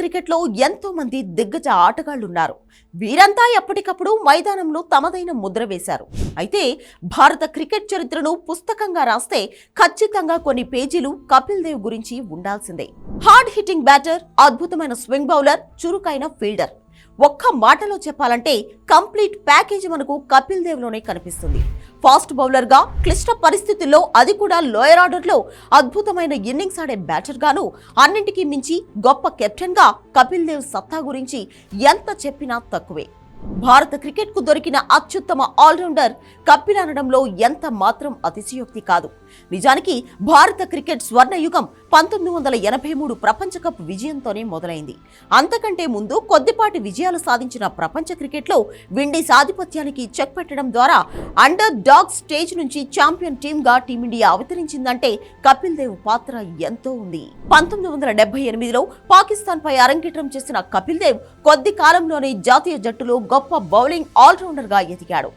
క్రికెట్లో ఎంతో మంది దిగ్గజ ఆటగాళ్ళున్నారు వీరంతా ఎప్పటికప్పుడు మైదానంలో తమదైన ముద్ర వేశారు. అయితే భారత క్రికెట్ చరిత్రను పుస్తకంగా రాస్తే ఖచ్చితంగా కొన్ని పేజీలు కపిల్ దేవ్ గురించి ఉండాల్సిందే. హార్డ్ హిట్టింగ్ బ్యాటర్ అద్భుతమైన స్వింగ్ బౌలర్ చురుకైన ఫీల్డర్ ఒక్క మాటలో చెప్పాలంటే కంప్లీట్ ప్యాకేజ్ మనకు కపిల్ దేవ్లోనే కనిపిస్తుంది. ఫాస్ట్ బౌలర్గా క్లిష్ట పరిస్థితుల్లో అది కూడా లోయర్ ఆర్డర్లో అద్భుతమైన ఇన్నింగ్స్ ఆడే బ్యాటర్గాను అన్నింటికీ మించి గొప్ప కెప్టెన్గా కపిల్ దేవ్ సత్తా గురించి ఎంత చెప్పినా తక్కువే. భారత క్రికెట్కు దొరికిన అత్యుత్తమ ఆల్రౌండర్ కపిల్ అనడంలో ఎంత మాత్రం అతిశయోక్తి కాదు. నిజానికి భారత క్రికెట్ స్వర్ణయుగం పంతొమ్మిది వందల ఎనభై మూడు ప్రపంచ కప్ విజయంతోనే మొదలైంది. అంతకంటే ముందు కొద్దిపాటి విజయాలు సాధించిన ప్రపంచ క్రికెట్లో విండీస్ ఆధిపత్యానికి చెక్ పెట్టడం ద్వారా అండర్ డాగ్ స్టేజ్ నుంచి ఛాంపియన్ టీంగా టీమిండియా అవతరించిందంటే కపిల్ దేవ్ పాత్ర ఎంతో ఉంది. పంతొమ్మిది వందల డెబ్బై ఎనిమిదిలో పాకిస్తాన్పై అరంగేట్రం చేసిన కపిల్ దేవ్ కొద్ది కాలంలోనే జాతీయ జట్టులో గొప్ప బౌలింగ్ ఆల్రౌండర్గా ఎదిగాడు.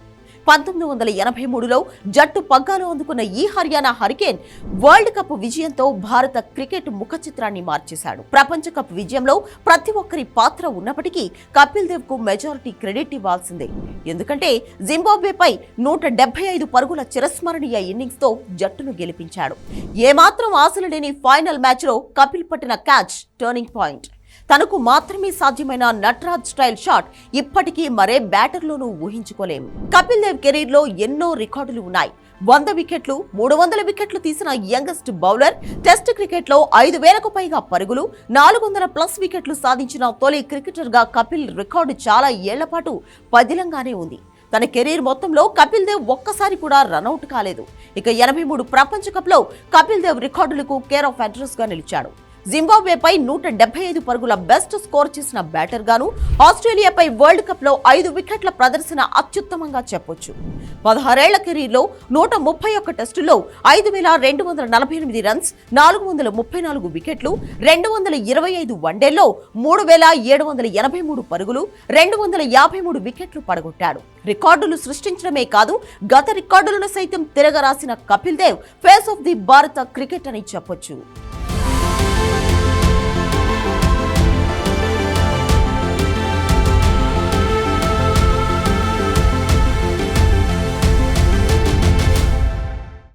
పంతొమ్మిది వందల ఎనభై మూడులో జట్టు పగ్గాలు అందుకున్న ఈ హర్యానా హరికేన్ వరల్డ్ కప్ విజయంతో భారత క్రికెట్ ముఖ చిత్రాన్ని మార్చేశాడు. ప్రపంచ కప్ విజయంలో ప్రతి ఒక్కరి పాత్ర ఉన్నప్పటికీ కపిల్ దేవ్కు మెజారిటీ క్రెడిట్ ఇవ్వాల్సిందే. ఎందుకంటే జింబాబ్వేపై నూట డెబ్బై ఐదు పరుగుల చిరస్మరణీయ ఇన్నింగ్స్తో జట్టును గెలిపించాడు. ఏమాత్రం ఆశలు లేని ఫైనల్ మ్యాచ్లో కపిల్ పట్టిన క్యాచ్ టర్నింగ్ పాయింట్. తనకు మాత్రమే సాధ్యమైన నటరాజ్ స్టైల్ షాట్ ఇప్పటికీ మరే బ్యాటర్లోనూ ఊహించుకోలేం. కపిల్ దేవ్ కెరీర్లో ఎన్నో రికార్డులు ఉన్నాయి. వంద వికెట్లు మూడు వందల వికెట్లు తీసిన యంగెస్ట్ బౌలర్ టెస్ట్ క్రికెట్లో ఐదు వేలకు పైగా పరుగులు నాలుగు వందల ప్లస్ వికెట్లు సాధించిన తొలి క్రికెటర్గా కపిల్ రికార్డు చాలా ఏళ్ళ పాటు పదిలంగానే ఉంది. తన కెరీర్ మొత్తంలో కపిల్ దేవ్ ఒక్కసారి కూడా రనౌట్ కాలేదు. ఇక ఎనభై మూడు ప్రపంచ కప్లో కపిల్ దేవ్ రికార్డులకు కేర్ ఆఫ్ అడ్రస్గా నిలిచాడు. జింబాబ్వేపై నూట డెబ్బై ఐదు పరుగుల బెస్ట్ స్కోర్ చేసిన బ్యాటర్ గాను ఆస్ట్రేలియాపై వరల్డ్ కప్లో ఐదు వికెట్ల ప్రదర్శన అత్యుత్తమంగా చెప్పొచ్చు. పదహారేళ్ళ కెరీర్లో నూట ముప్పై ఒక్క టెస్టుల్లో ఐదు వేల రెండు వందల నలభై ఎనిమిది రన్స్ నాలుగు వందల ముప్పై నాలుగు వికెట్లు రెండు వందల ఇరవై ఐదు వన్డేల్లో మూడు వేల ఏడు వందల ఎనభై మూడు పరుగులు రెండు వందల యాభై మూడు వికెట్లు పడగొట్టాడు. రికార్డులు సృష్టించడమే కాదు గత రికార్డులను సైతం తిరగరాసిన Kapil Dev face of the భారత క్రికెట్ అని చెప్పొచ్చు.